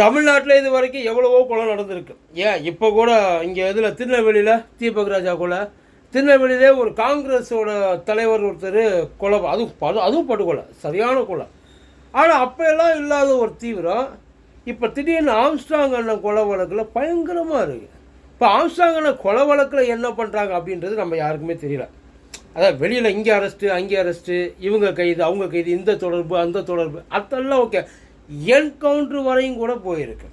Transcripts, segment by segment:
தமிழ்நாட்டில் இது வரைக்கும் எவ்வளவோ கொலை நடந்திருக்கு. ஏன்? இப்போ கூட இங்கே இதில் திருநெல்வேலியில் தீபக் ராஜா கொலை. திருநெல்வேலியிலே ஒரு காங்கிரஸோட தலைவர் ஒருத்தர் கொலை அதுவும் படு அதுவும் படுகொலை சரியான கொலை. ஆனால் அப்போ எல்லாம் இல்லாத ஒரு தீவிரம். இப்போ திடீர்னு ஆம்ஸ்டாங் அண்ணன் கொலை வழக்கில் பயங்கரமாக இருக்குது இப்போ ஆம்ஸ்டாங் அண்ணன் கொலை வழக்கில் என்ன பண்ணுறாங்க அப்படின்றது நம்ம யாருக்குமே தெரியல. அதான் வெளியில் இங்கே அரெஸ்ட்டு அங்கே அரெஸ்ட்டு இவங்க கைது அவங்க கைது இந்த தொடர்பு அந்த தொடர்பு அதெல்லாம் ஓகே. என்கவுண்ட்ரு வரையும் கூட போயிருக்கு.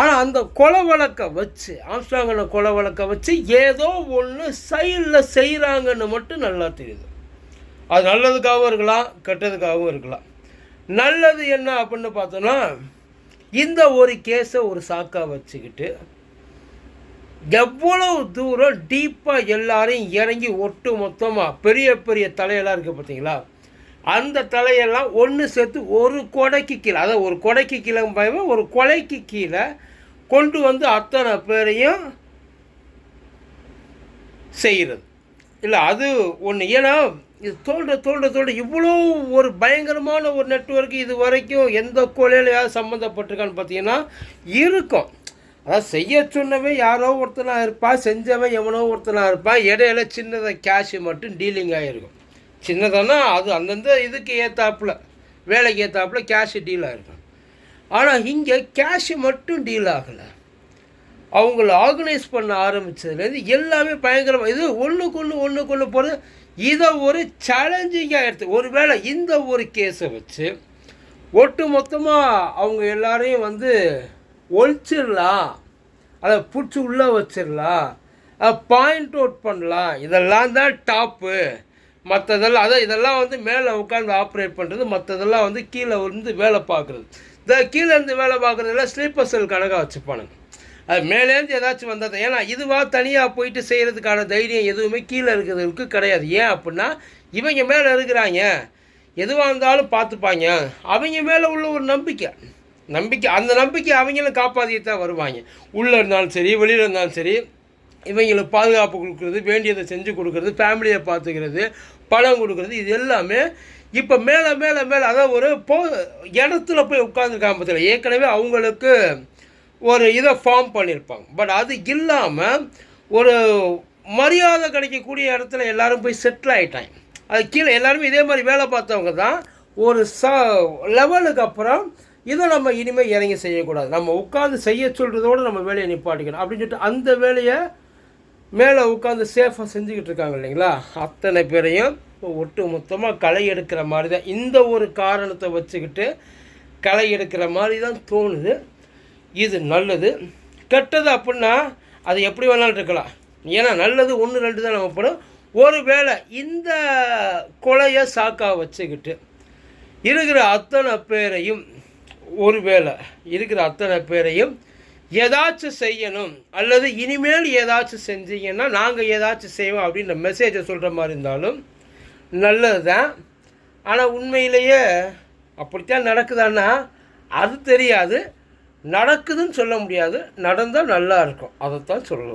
ஆனால் அந்த கொலை வழக்கை வச்சு ஆம்ஸ்டாங்கனை கொலை வழக்கை வச்சு ஏதோ ஒன்று சைடில் செய்கிறாங்கன்னு மட்டும் நல்லா தெரியுது. அது நல்லதுக்காகவும் இருக்கலாம் கெட்டதுக்காகவும் இருக்கலாம். நல்லது என்ன அப்படின்னு பார்த்தோன்னா இந்த ஒரு கேஸை ஒரு சாக்காக வச்சுக்கிட்டு எவ்வளவு தூரம் டீப்பாக எல்லாரையும் இறங்கி ஒட்டு மொத்தமாக பெரிய பெரிய தலையெல்லாம் இருக்குது பார்த்தீங்களா? அந்த தலையெல்லாம் ஒன்று சேர்த்து ஒரு கொடைக்கு கீழே அதாவது ஒரு கொடைக்கு கீழே பயமா ஒரு கொலைக்கு கீழே கொண்டு வந்து அத்தனை பேரையும் செய்கிறது. இல்லை அது ஒன்று ஏன்னா இது தோன்ற தோன்ற தோன்ற இவ்வளோ ஒரு பயங்கரமான ஒரு நெட்ஒர்க் இது வரைக்கும் எந்த கொலையிலையாவது சம்மந்தப்பட்டிருக்கான்னு பார்த்தீங்கன்னா இருக்கும். அதாவது செய்ய சொன்னவன் யாரோ ஒருத்தனாக இருப்பான் செஞ்சவன் எவனோ ஒருத்தனாக இருப்பான் இடையில சின்னதாக கேஷு மட்டும் டீலிங் ஆகிருக்கும் சின்னதானா அது அந்தந்த இதுக்கு ஏற்றாப்புல வேலைக்கு ஏற்றாப்புல கேஷு டீல் ஆகிருக்கும் ஆனால் இங்கே கேஷு மட்டும் டீல் ஆகலை. அவங்கள ஆர்கனைஸ் பண்ண ஆரம்பித்ததுலேருந்து எல்லாமே பயங்கரமாக இது ஒன்றுக்கு ஒன்று ஒன்றுக்கு ஒன்று போகிறது இதை ஒரு சேலஞ்சிங்காக எடுத்து ஒருவேளை இந்த ஒரு கேஸை வச்சு ஒட்டு மொத்தமாக அவங்க எல்லாரையும் வந்து ஒழிச்சிடலாம் அதை பிடிச்சி உள்ளே வச்சிடலாம் பாயிண்ட் அவுட் பண்ணலாம். இதெல்லாம் தான் டாப்பு மற்றதெல்லாம் அதை இதெல்லாம் வந்து மேலே உட்காந்து ஆப்ரேட் பண்ணுறது மற்றதெல்லாம் வந்து கீழே வந்து வேலை பார்க்குறது. இந்த கீழே இருந்து வேலை பார்க்குறதெல்லாம் ஸ்லீப்பர் செல் கணக்காக வச்சுப்பானுங்க. அது மேலேருந்து ஏதாச்சும் வந்தது ஏன்னா இதுவாக தனியாக போயிட்டு செய்கிறதுக்கான தைரியம் எதுவுமே கீழே இருக்கிறதுக்கு கிடையாது. ஏன் அப்படின்னா இவங்க மேலே இருக்கிறாங்க. எதுவாக இருந்தாலும் பார்த்துப்பாங்க. அவங்க மேலே உள்ள ஒரு நம்பிக்கை. நம்பிக்கை அந்த நம்பிக்கை அவங்களும் காப்பாற்றிட்டு தான் வருவாங்க. உள்ளே இருந்தாலும் சரி வெளியில் இருந்தாலும் சரி இவங்களுக்கு பாதுகாப்பு கொடுக்குறது வேண்டியதை செஞ்சு கொடுக்குறது ஃபேமிலியை பார்த்துக்கிறது பணம் கொடுக்குறது இது எல்லாமே இப்போ மேலே மேலே மேலே அதாவது ஒரு போ இடத்துல போய் உட்காந்துருக்காங்க பார்த்தீங்களா ஏற்கனவே அவங்களுக்கு ஒரு இதை ஃபார்ம் பண்ணியிருப்பாங்க பட் அது இல்லாமல் ஒரு மரியாதை கிடைக்கக்கூடிய இடத்துல எல்லாரும் போய் செட்டில் ஆகிட்டாங்க அது கீழே எல்லாருமே இதே மாதிரி வேலை பார்த்தவங்க தான் ஒரு ச லெவலுக்கு அப்புறம் இதை நம்ம இனிமேல் இறங்கி செய்யக்கூடாது. நம்ம உட்காந்து செய்ய சொல்கிறதோடு நம்ம வேலையை நிப்பாட்டிக்கணும். அப்படின்னு சொல்லிட்டு அந்த வேலையை மேலே உட்காந்து சேஃபாக செஞ்சுக்கிட்டு இருக்காங்க இல்லைங்களா? அத்தனை பேரையும் ஒட்டு மொத்தமாக களை எடுக்கிற மாதிரி தான் இந்த ஒரு காரணத்தை வச்சுக்கிட்டு களை எடுக்கிற மாதிரி தான் தோணுது. இது நல்லது. கெட்டது அப்படின்னா அது எப்படி வேணாலும் இருக்கலாம். ஏன்னா நல்லது ஒன்று ரெண்டு தான் நம்ம படம் ஒரு வேளை இந்த கொலையை சாக்காக வச்சுக்கிட்டு இருக்கிற அத்தனை பேரையும் ஒரு வேளை இருக்கிற அத்தனை பேரையும் ஏதாச்சும் செய்யணும் அல்லது இனிமேல் ஏதாச்சும் செஞ்சீங்கன்னா நாங்கள் ஏதாச்சும் செய்வோம் அப்படின்ற மெசேஜை சொல்கிற மாதிரி இருந்தாலும் நல்லது தான் ஆனால் உண்மையிலேயே அப்படித்தான் நடக்குதான்னா அது தெரியாது. நடக்குதுன்னு சொல்ல முடியாது. நடந்தால் நல்லா இருக்கும். அதைத்தான் சொல்லலாம்.